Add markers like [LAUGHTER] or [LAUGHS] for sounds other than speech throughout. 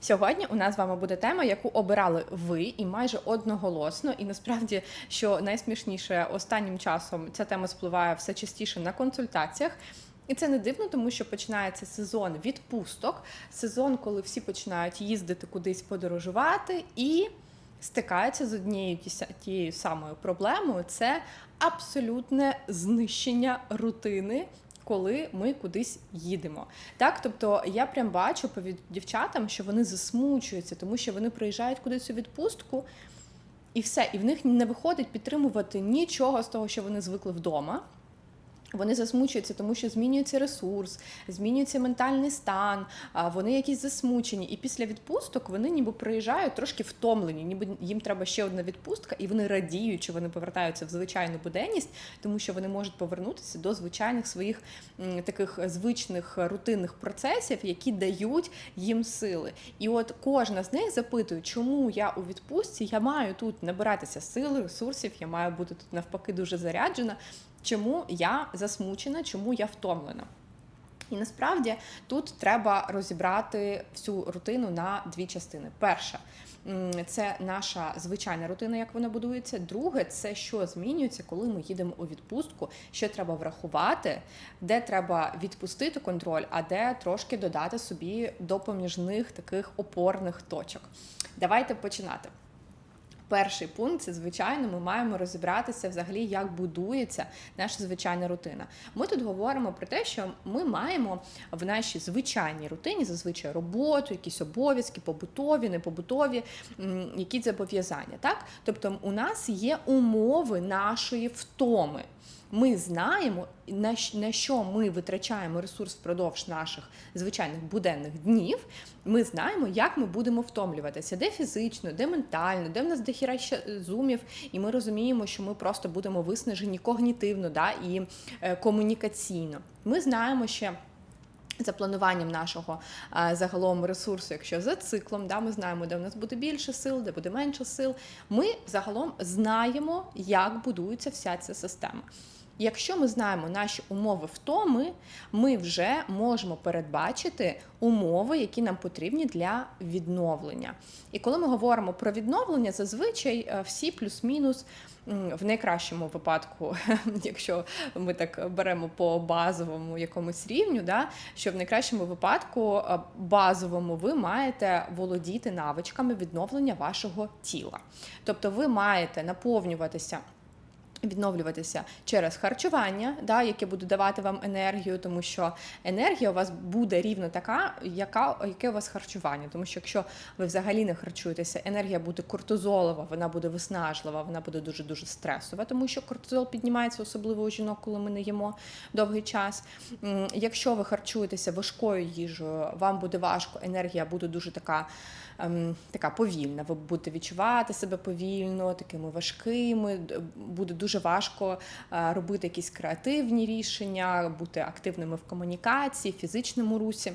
Сьогодні у нас з вами буде тема, яку обирали ви, і майже одноголосно. І насправді, що найсмішніше останнім часом ця тема спливає все частіше на консультаціях. І це не дивно, тому що починається сезон відпусток, сезон, коли всі починають їздити кудись подорожувати і стикаються з однією тією самою проблемою. Це абсолютне знищення рутини. Коли ми кудись їдемо, так тобто я прям бачу по дівчатам, що вони засмучуються, тому що вони приїжджають кудись у відпустку, і все, і в них не виходить підтримувати нічого з того, що вони звикли вдома. Вони засмучуються, тому що змінюється ресурс, змінюється ментальний стан, вони якісь засмучені. І після відпусток вони ніби приїжджають трошки втомлені, ніби їм треба ще одна відпустка, і вони радіють, що вони повертаються в звичайну буденність, тому що вони можуть повернутися до звичайних своїх таких звичних рутинних процесів, які дають їм сили. І от кожна з них запитує, чому я у відпустці, я маю тут набиратися сил, ресурсів, я маю бути тут навпаки дуже заряджена. Чому я засмучена, чому я втомлена? І насправді тут треба розібрати всю рутину на дві частини. Перша це наша звичайна рутина, як вона будується. Друге, це що змінюється, коли ми їдемо у відпустку, що треба врахувати, де треба відпустити контроль, а де трошки додати собі допоміжних таких опорних точок. Давайте починати. Перший пункт це звичайно, ми маємо розібратися взагалі, як будується наша звичайна рутина. Ми тут говоримо про те, що ми маємо в нашій звичайній рутині зазвичай роботу, якісь обов'язки, побутові, непобутові, які зобов'язання. Так, тобто, у нас є умови нашої втоми. Ми знаємо, на що ми витрачаємо ресурс впродовж наших звичайних буденних днів. Ми знаємо, як ми будемо втомлюватися, де фізично, де ментально, де в нас дохіра ще зумів, і ми розуміємо, що ми просто будемо виснажені когнітивно да, і е, комунікаційно. Ми знаємо ще. За плануванням нашого е, загалом ресурсу, якщо за циклом, да, ми знаємо, де в нас буде більше сил, де буде менше сил. Ми загалом знаємо, як будується вся ця система. Якщо ми знаємо наші умови втоми, ми вже можемо передбачити умови, які нам потрібні для відновлення. І коли ми говоримо про відновлення, зазвичай е, всі плюс-мінус в найкращому випадку, [LAUGHS] якщо ми так беремо по базовому якомусь рівню, да, що в найкращому випадку е, базовому ви маєте володіти навичками відновлення вашого тіла. Тобто ви маєте наповнюватися. Відновлюватися через харчування, да, яке буде давати вам енергію, тому що енергія у вас буде рівно така, яка яке у вас харчування. Тому що якщо ви взагалі не харчуєтеся, енергія буде кортизолова, вона буде виснажлива, вона буде дуже дуже стресова, тому що кортизол піднімається, особливо у жінок, коли ми не їмо довгий час. Якщо ви харчуєтеся важкою їжею, вам буде важко, енергія буде дуже така. Ем, Така повільна, ви будете відчувати себе повільно, такими важкими. Буде дуже важко е, робити якісь креативні рішення, бути активними в комунікації, фізичному русі.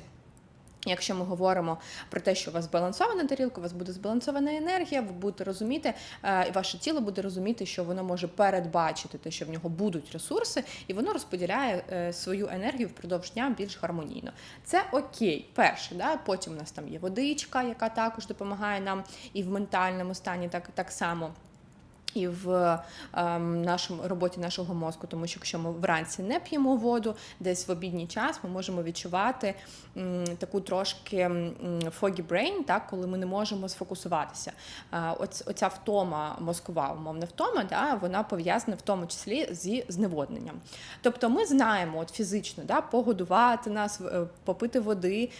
Якщо ми говоримо про те, що у вас збалансована тарілка, у вас буде збалансована енергія, ви будете розуміти, е, і ваше тіло буде розуміти, що воно може передбачити те, що в нього будуть ресурси, і воно розподіляє е, свою енергію впродовж дня більш гармонійно. Це окей, перше, да? потім у нас там є водичка, яка також допомагає нам і в ментальному стані так, так само. І в ем, нашому роботі нашого мозку, тому що якщо ми вранці не п'ємо воду, десь в обідній час ми можемо відчувати таку трошки foggy brain, так, коли ми не можемо сфокусуватися. Е, оц, оця втома мозкова, умовна втома, да, вона пов'язана в тому числі зі зневодненням. Тобто ми знаємо от фізично да, погодувати нас, е, попити води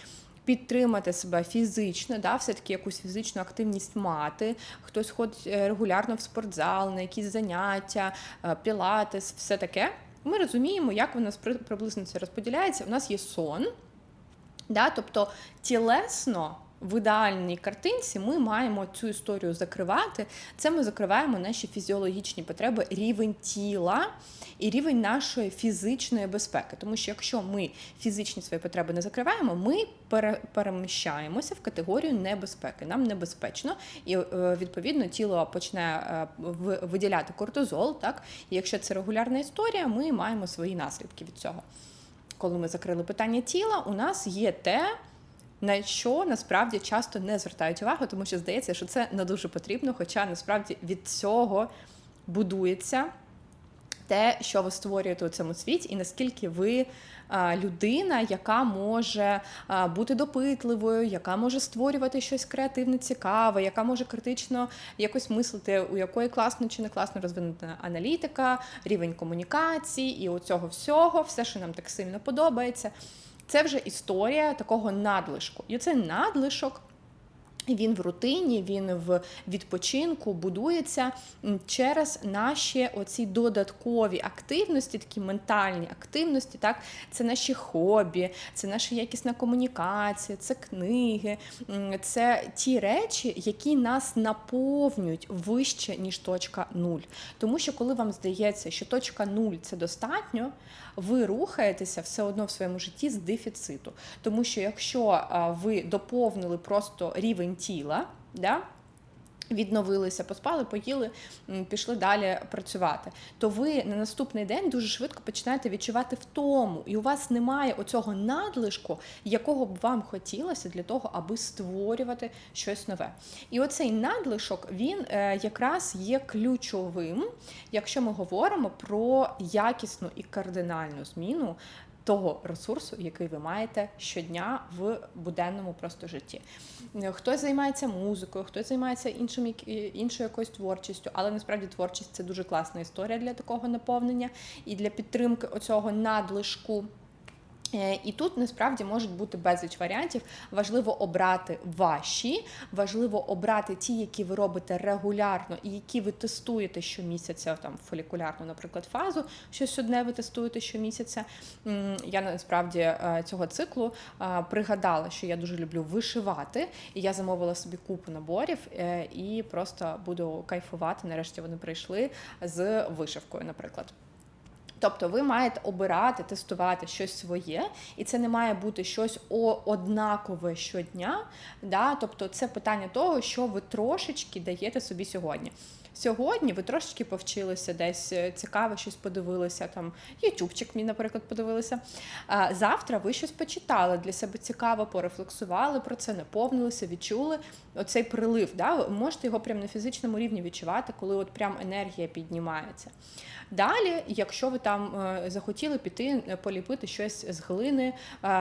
підтримати себе фізично, да, все-таки якусь фізичну активність мати. Хтось ходить е, регулярно в спортзал, на якісь заняття, е, пілатес, все таке. Ми розуміємо, як у нас приблизно це розподіляється. У нас є сон, да, тобто тілесно. В ідеальній картинці ми маємо цю історію закривати. Це ми закриваємо наші фізіологічні потреби, рівень тіла і рівень нашої фізичної безпеки. Тому що якщо ми фізичні свої потреби не закриваємо, ми переміщаємося в категорію небезпеки. Нам небезпечно, і е, відповідно тіло почне е, виділяти кортизол. Так, і якщо це регулярна історія, ми маємо свої наслідки від цього. Коли ми закрили питання тіла, у нас є те на що насправді часто не звертають увагу, тому що здається, що це не дуже потрібно, хоча насправді від цього будується те, що ви створюєте у цьому світі, і наскільки ви людина, яка може бути допитливою, яка може створювати щось креативне, цікаве, яка може критично якось мислити, у якої класно чи не класно розвинута аналітика, рівень комунікації і у цього всього, все, що нам так сильно подобається. Це вже історія такого надлишку. І цей надлишок він в рутині, він в відпочинку будується через наші оці додаткові активності, такі ментальні активності. Так, це наші хобі, це наша якісна комунікація, це книги, це ті речі, які нас наповнюють вище ніж точка нуль. Тому що коли вам здається, що точка нуль це достатньо, ви рухаєтеся все одно в своєму житті з дефіциту. Тому що якщо ви доповнили просто рівень тіла, да, Відновилися, поспали, поїли, пішли далі працювати. То ви на наступний день дуже швидко починаєте відчувати втому, і у вас немає оцього надлишку, якого б вам хотілося для того, аби створювати щось нове. І оцей надлишок він е, якраз є ключовим, якщо ми говоримо про якісну і кардинальну зміну того ресурсу, який ви маєте щодня в буденному просто житті. Хтось займається музикою, хтось займається іншим іншою якоюсь творчістю, але насправді творчість це дуже класна історія для такого наповнення і для підтримки оцього надлишку. Е, і тут насправді можуть бути безліч варіантів. Важливо обрати ваші, важливо обрати ті, які ви робите регулярно і які ви тестуєте щомісяця, там фолікулярну, наприклад, фазу. Щось одне ви тестуєте щомісяця. Я насправді е, цього циклу е, пригадала, що я дуже люблю вишивати, і я замовила собі купу наборів і просто буду кайфувати. Нарешті вони прийшли з вишивкою, наприклад. Тобто ви маєте обирати, тестувати щось своє, і це не має бути щось однакове щодня. Да? Тобто це питання того, що ви трошечки даєте собі сьогодні. Сьогодні ви трошечки повчилися десь е, цікаво, щось подивилися, там ютубчик мій, наприклад, подивилися. А завтра ви щось почитали для себе цікаво, порефлексували про це, наповнилися, відчули оцей прилив. Да? Ви можете його прямо на фізичному рівні відчувати, коли от прям енергія піднімається. Далі, якщо ви там е, захотіли піти е, поліпити щось з глини,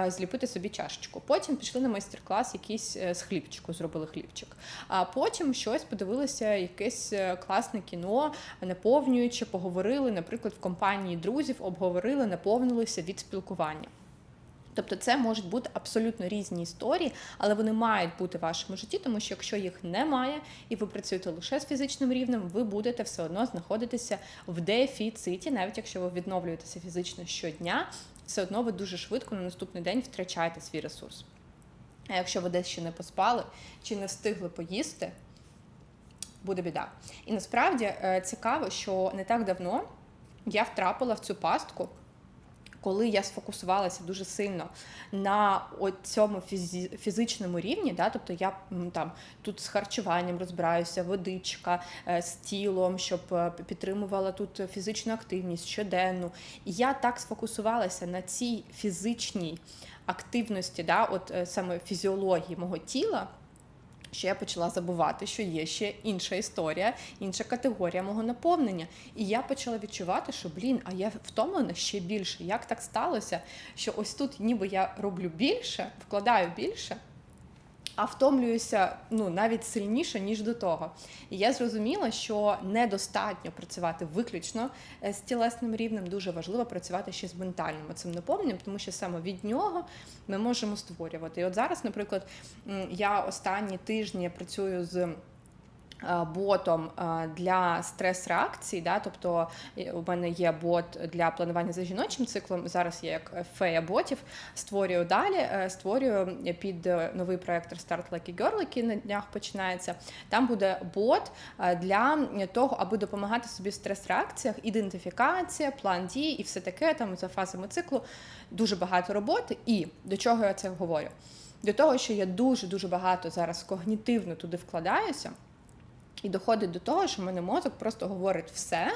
зліпити собі чашечку. Потім пішли на майстер-клас, якийсь з хлібчику, зробили хлібчик. А потім щось подивилися, якесь класне кіно, наповнюючи, поговорили, наприклад, в компанії друзів, обговорили, наповнилися від спілкування. Тобто це можуть бути абсолютно різні історії, але вони мають бути в вашому житті, тому що якщо їх немає, і ви працюєте лише з фізичним рівнем, ви будете все одно знаходитися в дефіциті, навіть якщо ви відновлюєтеся фізично щодня, все одно ви дуже швидко на наступний день втрачаєте свій ресурс. А якщо ви десь ще не поспали чи не встигли поїсти, буде біда. І насправді е, цікаво, що не так давно я втрапила в цю пастку коли я сфокусувалася дуже сильно на цьому фізичному рівні, да, тобто я там тут з харчуванням розбираюся, водичка е, з тілом, щоб е, підтримувала тут фізичну активність щоденну. І я так сфокусувалася на цій фізичній активності, да, от саме фізіології мого тіла що я почала забувати, що є ще інша історія, інша категорія мого наповнення. І я почала відчувати, що блін, а я втомлена ще більше. Як так сталося? Що ось тут, ніби я роблю більше, вкладаю більше а втомлююся ну навіть сильніше ніж до того. І я зрозуміла, що недостатньо працювати виключно е, з тілесним рівнем. Дуже важливо працювати ще з ментальним цим наповненням, тому що саме від нього ми можемо створювати. І от зараз, наприклад, я останні тижні працюю з. Е, ботом е, для стрес-реакцій, да, тобто у мене є бот для планування за жіночим циклом. Зараз я як фея ботів створюю далі. Е, створюю під новий проект Restart Lucky Girl, який на днях починається. Там буде бот для того, аби допомагати собі в стрес-реакціях, ідентифікація, план дій і все таке там за фазами циклу. Дуже багато роботи. І до чого я це говорю? До того, що я дуже дуже багато зараз когнітивно туди вкладаюся. І доходить до того, що в мене мозок просто говорить все,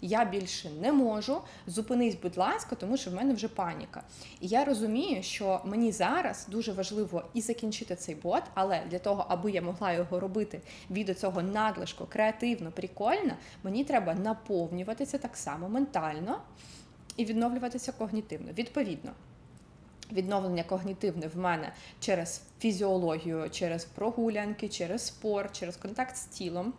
я більше не можу. Зупинись, будь ласка, тому що в мене вже паніка. І я розумію, що мені зараз дуже важливо і закінчити цей бот, але для того, аби я могла його робити від цього надлишку, креативно, прикольно, мені треба наповнюватися так само ментально і відновлюватися когнітивно. Відповідно. Відновлення когнітивне в мене через фізіологію, через прогулянки, через спорт, через контакт з тілом.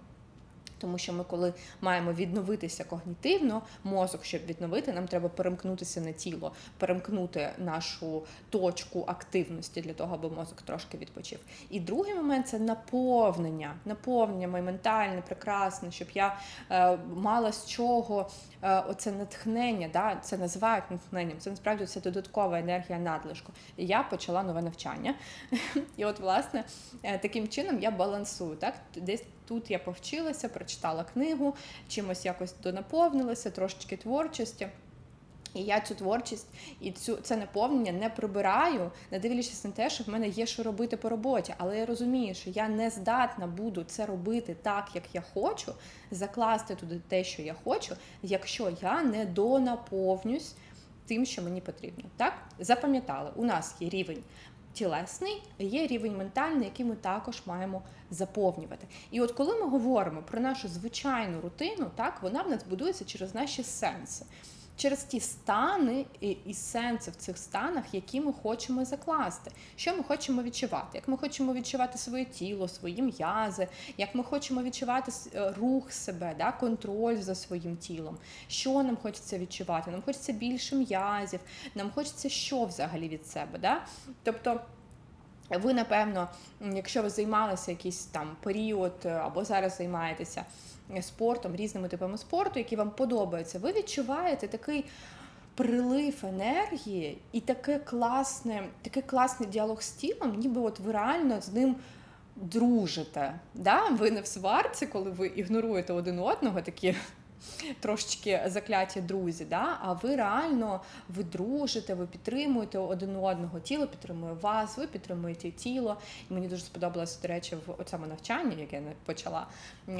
Тому що ми, коли маємо відновитися когнітивно, мозок, щоб відновити, нам треба перемкнутися на тіло, перемкнути нашу точку активності для того, аби мозок трошки відпочив. І другий момент це наповнення, наповнення моє ментальне, прекрасне, щоб я е, мала з чого е, оце натхнення, да, це називають натхненням. Це насправді це додаткова енергія надлишку. І я почала нове навчання. І от, власне, е, таким чином я балансую. Так, десь тут я повчилася, прочитала книгу, чимось якось донаповнилася, трошечки творчості. І я цю творчість і цю це наповнення не прибираю, не дивлячись на те, що в мене є що робити по роботі. Але я розумію, що я не здатна буду це робити так, як я хочу, закласти туди те, що я хочу, якщо я не донаповнюсь тим, що мені потрібно. Так запам'ятали, у нас є рівень тілесний, є рівень ментальний, який ми також маємо заповнювати. І от коли ми говоримо про нашу звичайну рутину, так вона в нас будується через наші сенси. Через ті стани і, і сенси в цих станах, які ми хочемо закласти, що ми хочемо відчувати, як ми хочемо відчувати своє тіло, свої м'язи, як ми хочемо відчувати е, рух себе, да, контроль за своїм тілом, що нам хочеться відчувати? Нам хочеться більше м'язів, нам хочеться що взагалі від себе. Да? Тобто. Ви, напевно, якщо ви займалися якийсь там період е, або зараз займаєтеся спортом, різними типами спорту, які вам подобаються, ви відчуваєте такий прилив енергії і таке класне, такий класний діалог з тілом, ніби от ви реально з ним дружите. Да? Ви не в сварці, коли ви ігноруєте один одного, такі трошечки закляті друзі, да? а ви реально ви дружите, ви підтримуєте один одного, тіло підтримує вас, ви підтримуєте тіло. І мені дуже сподобалося, до речі, в цьому навчанні, яке я почала.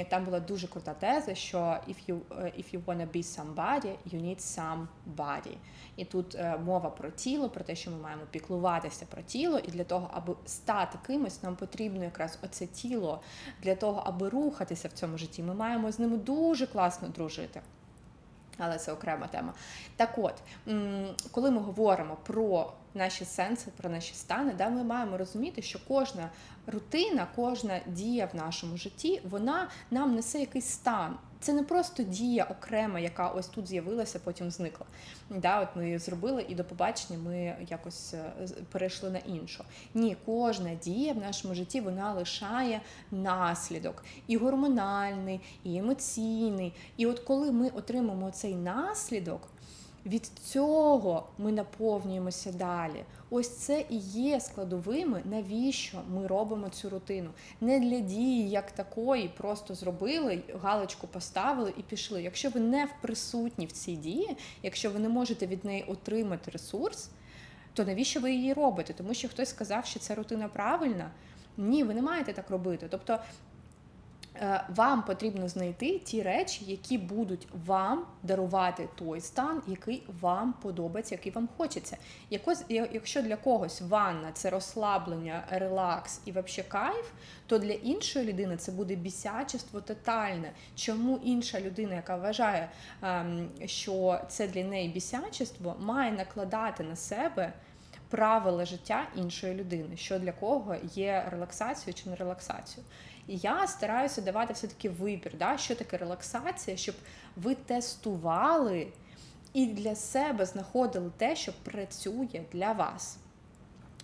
Там була дуже крута теза, що if you, if you wanna be somebody, you need somebody. І тут е, мова про тіло, про те, що ми маємо піклуватися про тіло, і для того, аби стати кимось, нам потрібно якраз оце тіло для того, аби рухатися в цьому житті. Ми маємо з ним дуже класно дружити. Але це окрема тема. Так от, коли ми говоримо про наші сенси, про наші стани, да, ми маємо розуміти, що кожна рутина, кожна дія в нашому житті, вона нам несе якийсь стан. Це не просто дія окрема, яка ось тут з'явилася, потім зникла. Да, от Ми зробили, і до побачення ми якось е, перейшли на іншу. Ні, кожна дія в нашому житті вона лишає наслідок і гормональний, і емоційний. І от коли ми отримаємо цей наслідок. Від цього ми наповнюємося далі. Ось це і є складовими, навіщо ми робимо цю рутину. Не для дії як такої, просто зробили, галочку поставили і пішли. Якщо ви не присутні в цій дії, якщо ви не можете від неї отримати ресурс, то навіщо ви її робите? Тому що хтось сказав, що ця рутина правильна. Ні, ви не маєте так робити. Тобто вам потрібно знайти ті речі, які будуть вам дарувати той стан, який вам подобається, який вам хочеться. Якось, якщо для когось ванна це розслаблення, релакс і взагалі кайф, то для іншої людини це буде бісячество тотальне. Чому інша людина, яка вважає, ем, що це для неї бісячество, має накладати на себе правила життя іншої людини, що для кого є релаксацією чи не релаксацією. І я стараюся давати все-таки вибір, да, що таке релаксація, щоб ви тестували і для себе знаходили те, що працює для вас.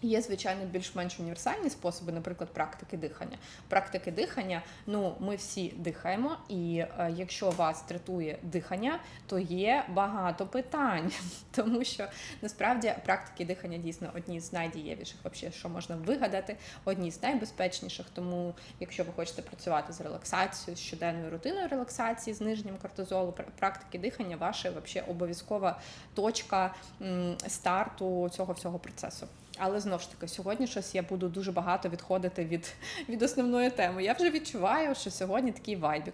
Є, звичайно, більш-менш універсальні способи, наприклад, практики дихання. Практики дихання, ну ми всі дихаємо, і е, якщо вас тратує дихання, то є багато питань, [LAUGHS] тому що насправді практики дихання дійсно одні з найдієвіших, вообще, що можна вигадати, одні з найбезпечніших. Тому, якщо ви хочете працювати з релаксацією, з щоденною рутиною релаксації, зниженням кортизолу, практики дихання, ваша обов'язкова точка старту цього всього процесу. Але знову ж таки, сьогодні щось я буду дуже багато відходити від від основної теми. Я вже відчуваю, що сьогодні такий вайбік.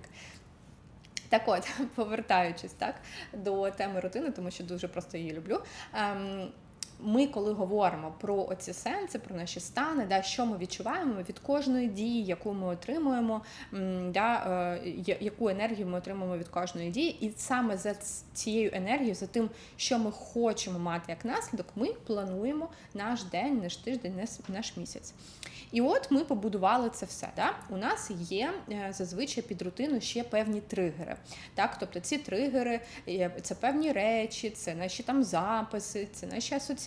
Так от, [LAUGHS] повертаючись так до теми рутини, тому що дуже просто її люблю. Ем, ми, коли говоримо про оці сенси, про наші стани, да, що ми відчуваємо від кожної дії, яку ми отримуємо, да, е, яку енергію ми отримуємо від кожної дії, і саме за цією енергією, за тим, що ми хочемо мати як наслідок, ми плануємо наш день, наш тиждень, наш- місяць. І от ми побудували це все. Да? У нас є е, зазвичай під рутину ще певні тригери. Так? Тобто ці тригери е, це певні речі, це наші там записи, це наші асоціації,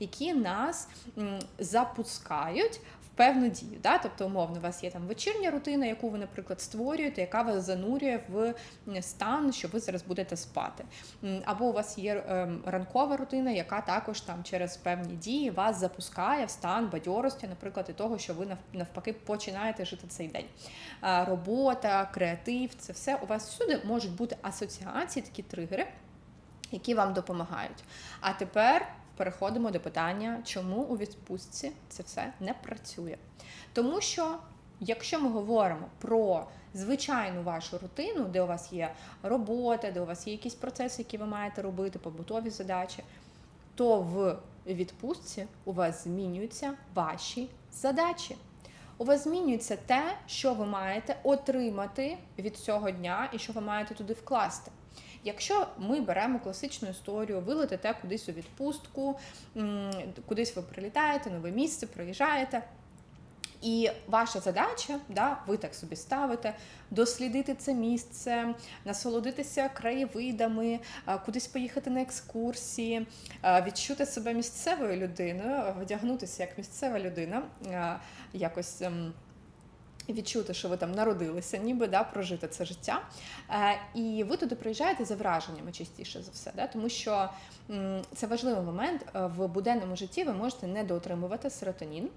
які нас запускають. в Певну дію, да? тобто, умовно, у вас є там вечірня рутина, яку ви, наприклад, створюєте, яка вас занурює в стан, що ви зараз будете спати. Або у вас є ем, ранкова рутина, яка також там через певні дії вас запускає в стан бадьорості, наприклад, і того, що ви навпаки починаєте жити цей день. Робота, креатив, це все у вас всюди можуть бути асоціації, такі тригери, які вам допомагають. А тепер переходимо до питання, чому у відпустці це все не працює. Тому що, якщо ми говоримо про звичайну вашу рутину, де у вас є робота, де у вас є якісь процеси, які ви маєте робити, побутові задачі, то в відпустці у вас змінюються ваші задачі. У вас змінюється те, що ви маєте отримати від цього дня і що ви маєте туди вкласти. Якщо ми беремо класичну історію, ви летите кудись у відпустку, кудись ви прилітаєте, нове місце, проїжджаєте. І ваша задача, да, ви так собі ставите, дослідити це місце, насолодитися краєвидами, кудись поїхати на екскурсії, відчути себе місцевою людиною, вдягнутися як місцева людина, якось. Відчути, що ви там народилися, ніби да, прожити це життя. Е, і ви туди приїжджаєте за враженнями частіше за все, да, тому що це важливий момент Е, в буденному житті. Ви можете недоотримувати серотонін,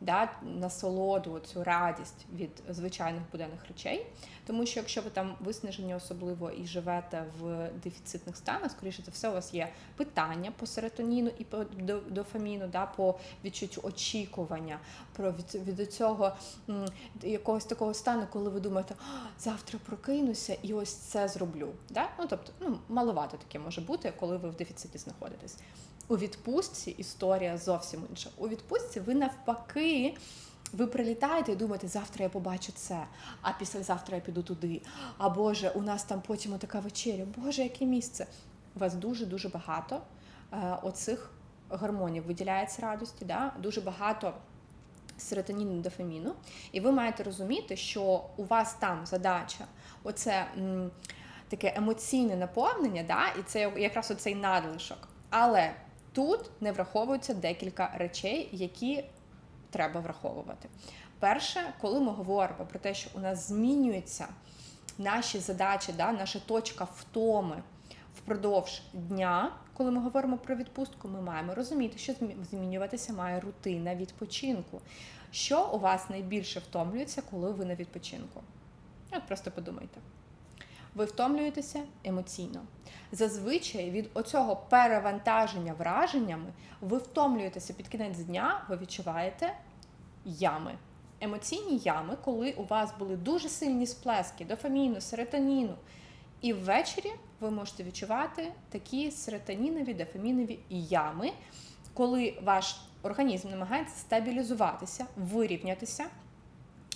да, насолоду, цю радість від звичайних буденних речей. Тому що якщо ви там виснажені особливо і живете в дефіцитних станах, скоріше за все, у вас є питання по серотоніну і по дофаміну, да, по відчуттю очікування, про від, від цього якогось такого стану, коли ви думаєте, «А, завтра прокинуся і ось це зроблю. Да? Ну, тобто, ну, маловато таке може бути, коли ви в дефіциті знаходитесь. У відпустці історія зовсім інша. У відпустці ви навпаки. Ви прилітаєте і думаєте, завтра я побачу це, а післязавтра я піду туди. А Боже, у нас там потім така вечеря. Боже, яке місце. У вас дуже-дуже багато е, оцих гормонів виділяється радості, да? дуже багато серотоніну, дофаміну. І ви маєте розуміти, що у вас там задача, оце м, таке емоційне наповнення, да? і це якраз оцей надлишок. Але тут не враховуються декілька речей, які треба враховувати. Перше, коли ми говоримо про те, що у нас змінюються наші задачі, да, наша точка втоми впродовж дня, коли ми говоримо про відпустку, ми маємо розуміти, що змінюватися має рутина відпочинку. Що у вас найбільше втомлюється, коли ви на відпочинку? От просто подумайте. Ви втомлюєтеся емоційно. Зазвичай від оцього перевантаження враженнями ви втомлюєтеся під кінець дня, ви відчуваєте ями. Емоційні ями, коли у вас були дуже сильні сплески дофаміну, серотоніну. І ввечері ви можете відчувати такі серотонінові, дофамінові ями, коли ваш організм намагається стабілізуватися, вирівнятися,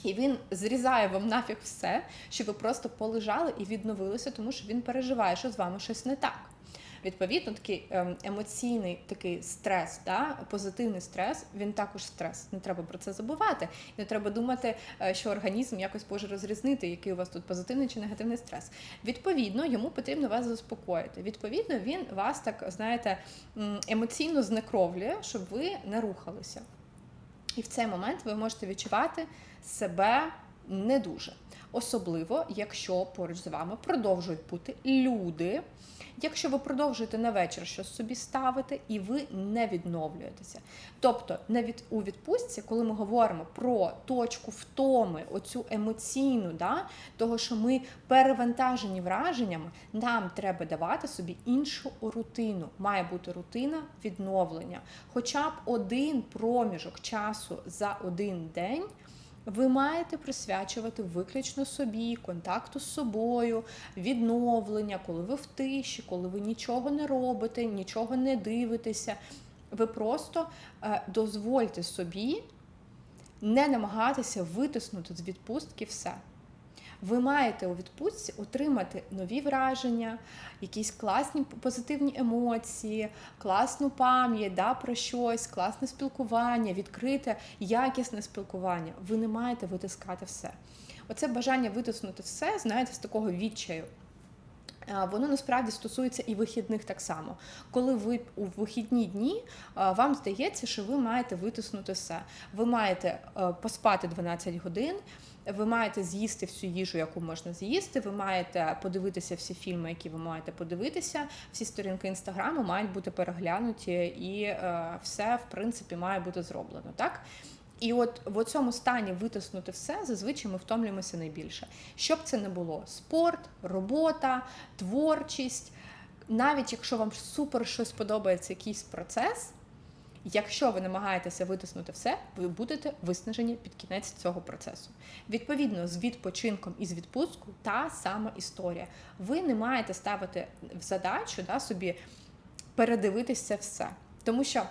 і він зрізає вам нафіг все, що ви просто полежали і відновилися, тому що він переживає, що з вами щось не так. Відповідно, такий ем, емоційний такий стрес, да, позитивний стрес, він також стрес. Не треба про це забувати. Не треба думати, е, що організм якось може розрізнити, який у вас тут позитивний чи негативний стрес. Відповідно, йому потрібно вас заспокоїти. Відповідно, він вас так, знаєте, емоційно знекровлює, щоб ви не рухалися. І в цей момент ви можете відчувати себе не дуже. Особливо, якщо поруч з вами продовжують бути люди, якщо ви продовжуєте на вечір щось собі ставити і ви не відновлюєтеся. Тобто, навіть у відпустці, коли ми говоримо про точку втоми, оцю емоційну, да, того, що ми перевантажені враженнями, нам треба давати собі іншу рутину. Має бути рутина відновлення. Хоча б один проміжок часу за один день Ви маєте присвячувати виключно собі, контакту з собою, відновлення, коли ви в тиші, коли ви нічого не робите, нічого не дивитеся. Ви просто е, дозвольте собі не намагатися витиснути з відпустки все. Ви маєте у відпустці отримати нові враження, якісь класні позитивні емоції, класну пам'ять да, про щось, класне спілкування, відкрите, якісне спілкування. Ви не маєте витискати все. Оце бажання витиснути все, знаєте, з такого відчаю. Воно насправді стосується і вихідних так само. Коли ви у вихідні дні вам здається, що ви маєте витиснути все. Ви маєте е, поспати 12 годин, ви маєте з'їсти всю їжу, яку можна з'їсти. Ви маєте подивитися всі фільми, які ви маєте подивитися. Всі сторінки інстаграму мають бути переглянуті, і е, все в принципі має бути зроблено. Так і от в цьому стані витиснути все, зазвичай ми втомлюємося найбільше. Щоб це не було спорт, робота, творчість. Навіть якщо вам супер щось подобається, якийсь процес. Якщо ви намагаєтеся витиснути все, ви будете виснажені під кінець цього процесу. Відповідно, з відпочинком і з відпустку та сама історія. Ви не маєте ставити в задачу да, собі передивитися все. Тому що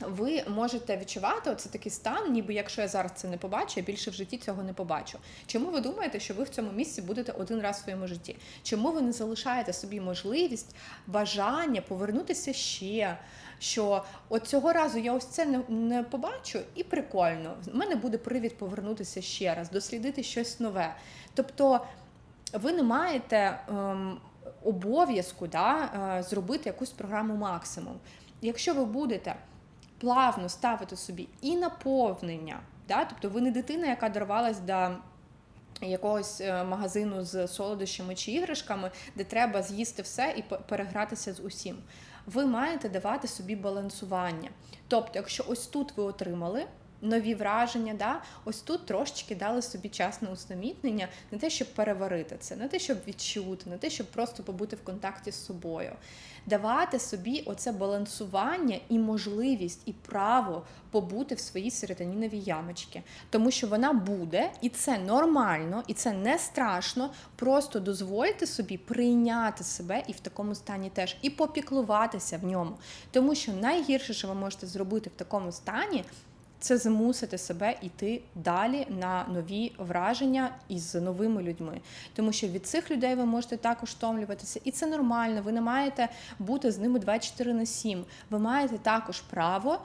ви можете відчувати оце такий стан, ніби якщо я зараз це не побачу, я більше в житті цього не побачу. Чому ви думаєте, що ви в цьому місці будете один раз в своєму житті? Чому ви не залишаєте собі можливість, бажання повернутися ще? Що от цього разу я ось це не, не побачу, і прикольно. В мене буде привід повернутися ще раз, дослідити щось нове. Тобто ви не маєте ем, обов'язку да, е, зробити якусь програму максимум. Якщо ви будете плавно ставити собі і наповнення. Да? Тобто ви не дитина, яка дорвалась до якогось е, магазину з солодощами чи іграшками, де треба з'їсти все і перегратися з усім. Ви маєте давати собі балансування. Тобто, якщо ось тут ви отримали нові враження. Да? Ось тут трошечки дали собі час на усамітнення, не те, щоб переварити це, не те, щоб відчути, не те, щоб просто побути в контакті з собою. Давати собі оце балансування і можливість, і право побути в своїй серотоніновій ямочці. Тому що вона буде, і це нормально, і це не страшно. Просто дозвольте собі прийняти себе і в такому стані теж, і попіклуватися в ньому. Тому що найгірше, що ви можете зробити в такому стані, це змусити себе йти далі на нові враження із новими людьми. Тому що від цих людей ви можете також втомлюватися, і це нормально. Ви не маєте бути з ними 24 на 7. Ви маєте також право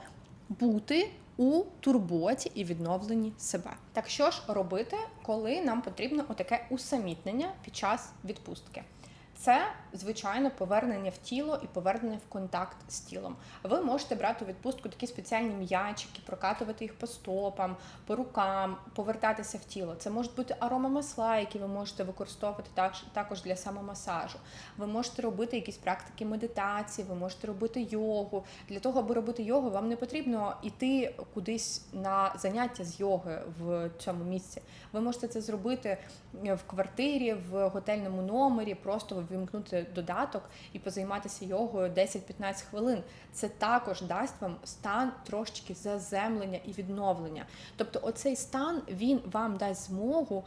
бути. У турботі і відновленні себе. Так що ж робити, коли нам потрібно отаке усамітнення під час відпустки? Це, звичайно, повернення в тіло і повернення в контакт з тілом. Ви можете брати у відпустку такі спеціальні м'ячики, прокатувати їх по стопам, по рукам, повертатися в тіло. Це можуть бути аромамасла, які ви можете використовувати також для самомасажу. Ви можете робити якісь практики медитації, ви можете робити йогу. Для того, аби робити йогу, вам не потрібно йти кудись на заняття з йоги в цьому місці. Ви можете це зробити в квартирі, в готельному номері, просто вимкнути додаток і позайматися йогою 10-15 хвилин. Це також дасть вам стан трошечки заземлення і відновлення. Тобто, оцей стан він вам дасть змогу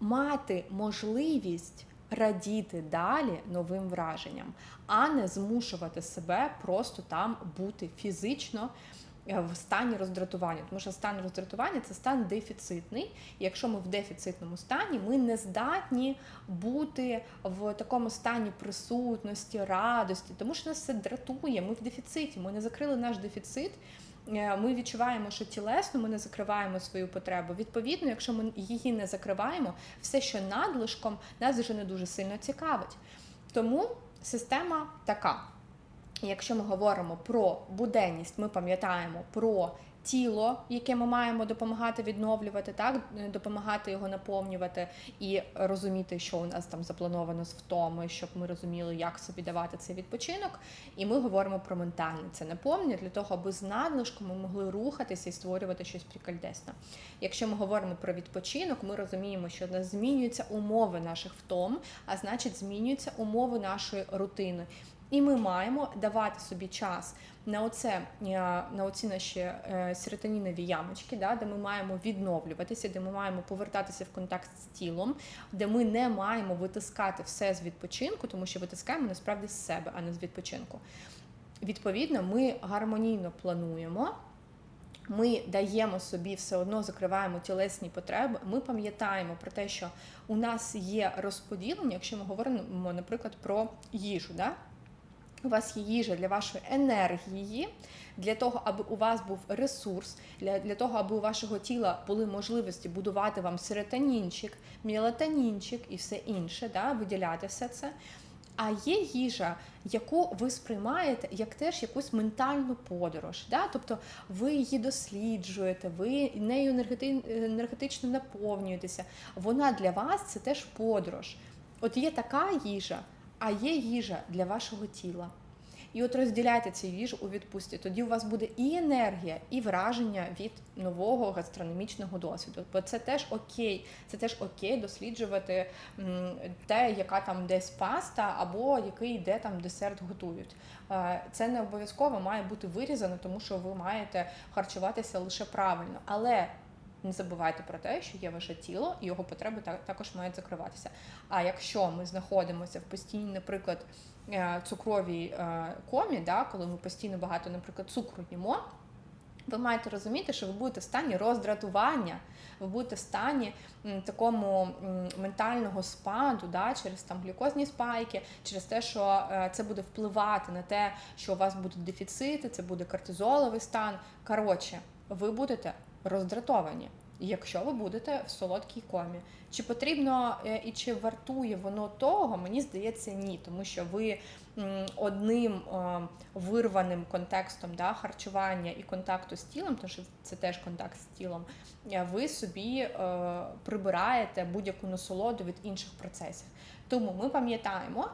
мати можливість. Радіти далі новим враженням, а не змушувати себе просто там бути фізично в стані роздратування, тому що стан роздратування це стан дефіцитний. І якщо ми в дефіцитному стані, ми не здатні бути в такому стані присутності, радості, тому що нас все дратує. Ми в дефіциті, ми не закрили наш дефіцит. Е, ми відчуваємо, що тілесно ми не закриваємо свою потребу. Відповідно, якщо ми її не закриваємо, все, що надлишком, нас вже не дуже сильно цікавить. Тому система така. Якщо ми говоримо про буденність, ми пам'ятаємо про тіло, яке ми маємо допомагати відновлювати, так допомагати його наповнювати і розуміти, що у нас там заплановано з втоми, щоб ми розуміли, як собі давати цей відпочинок. І ми говоримо про ментальне це наповнення для того, аби з надлишком ми могли рухатися і створювати щось прикольдесне. Якщо ми говоримо про відпочинок, ми розуміємо, що в нас змінюються умови наших втом, а значить, змінюються умови нашої рутини. І ми маємо давати собі час на оце е, на оці наші е, серотонінові ямочки, да, де ми маємо відновлюватися, де ми маємо повертатися в контакт з тілом, де ми не маємо витискати все з відпочинку, тому що витискаємо насправді з себе, а не з відпочинку. Відповідно, ми гармонійно плануємо. Ми даємо собі все одно закриваємо тілесні потреби. Ми пам'ятаємо про те, що у нас є розподілення, якщо ми говоримо, наприклад, про їжу. Да? У вас є їжа для вашої енергії, для того, аби у вас був ресурс, для, для того, аби у вашого тіла були можливості будувати вам серотонінчик, мелатонінчик і все інше, да, виділяти все це. А є їжа, яку ви сприймаєте як теж якусь ментальну подорож. Да? Тобто ви її досліджуєте, ви нею енергети- енергетично наповнюєтеся. Вона для вас це теж подорож. От є така їжа, а є їжа для вашого тіла. І от розділяйте цю їжу у відпустці. Тоді у вас буде і енергія, і враження від нового гастрономічного досвіду. Бо це теж окей, це теж окей досліджувати те, яка там десь паста, або який де там десерт готують. Е, Це не обов'язково має бути вирізано, тому що ви маєте харчуватися лише правильно. Але не забувайте про те, що є ваше тіло, і його потреби також мають закриватися. А якщо ми знаходимося в постійній, наприклад, е, цукровій е, комі, да, коли ми постійно багато, наприклад, цукру їмо, ви маєте розуміти, що ви будете в стані роздратування, ви будете в стані такому ментального спаду, да, через там глюкозні спайки, через те, що е, це буде впливати на те, що у вас будуть дефіцити, це буде кортизоловий стан. Коротше, ви будете роздратовані. Якщо ви будете в солодкій комі, чи потрібно е, і чи вартує воно того, мені здається, ні, тому що ви одним е, вирваним контекстом да, харчування і контакту з тілом, тому що це теж контакт з тілом, е, ви собі прибираєте будь-яку насолоду від інших процесів. Тому ми пам'ятаємо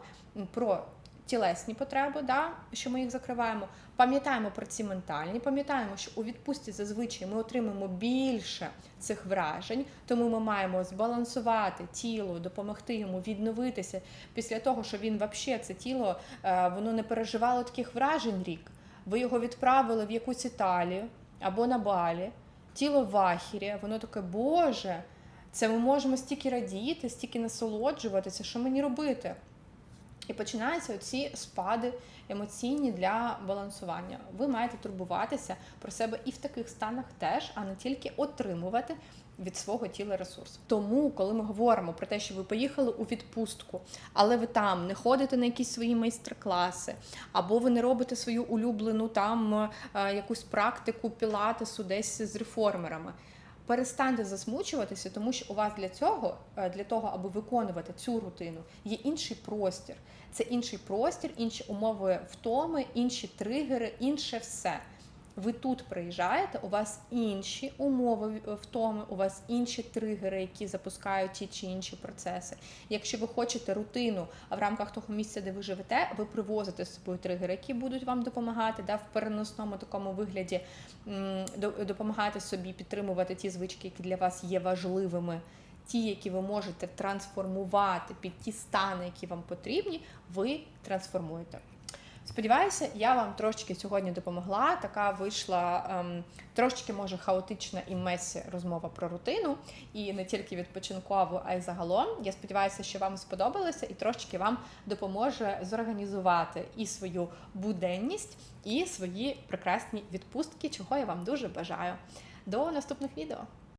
про тілесні потреби, да, що ми їх закриваємо. Пам'ятаємо про ці ментальні, пам'ятаємо, що у відпустці зазвичай ми отримаємо більше цих вражень, тому ми маємо збалансувати тіло, допомогти йому відновитися після того, що він взагалі це тіло е, воно не переживало таких вражень рік. Ви його відправили в якусь Італію або на Балі, тіло в ахірі, воно таке, Боже, це ми можемо стільки радіти, стільки насолоджуватися, що мені робити? І починаються оці спади емоційні для балансування. Ви маєте турбуватися про себе і в таких станах теж, а не тільки отримувати від свого тіла ресурс. Тому, коли ми говоримо про те, що ви поїхали у відпустку, але ви там не ходите на якісь свої майстер-класи, або ви не робите свою улюблену там е, якусь практику пілатесу десь з реформерами. Перестаньте засмучуватися, тому що у вас для цього, е, для того, аби виконувати цю рутину, є інший простір. Це інший простір, інші умови втоми, інші тригери, інше все. Ви тут приїжджаєте, у вас інші умови втоми, у вас інші тригери, які запускають ті чи інші процеси. Якщо ви хочете рутину, а в рамках того місця, де ви живете, ви привозите з собою тригери, які будуть вам допомагати да, в переносному такому вигляді, допомагати собі підтримувати ті звички, які для вас є важливими. Ті, які ви можете трансформувати під ті стани, які вам потрібні, ви трансформуєте. Сподіваюся, я вам трошечки сьогодні допомогла. Така вийшла ем, трошечки може хаотична і месі розмова про рутину, і не тільки відпочинкову, а й загалом. Я сподіваюся, що вам сподобалося і трошечки вам допоможе зорганізувати і свою буденність, і свої прекрасні відпустки, чого я вам дуже бажаю. До наступних відео.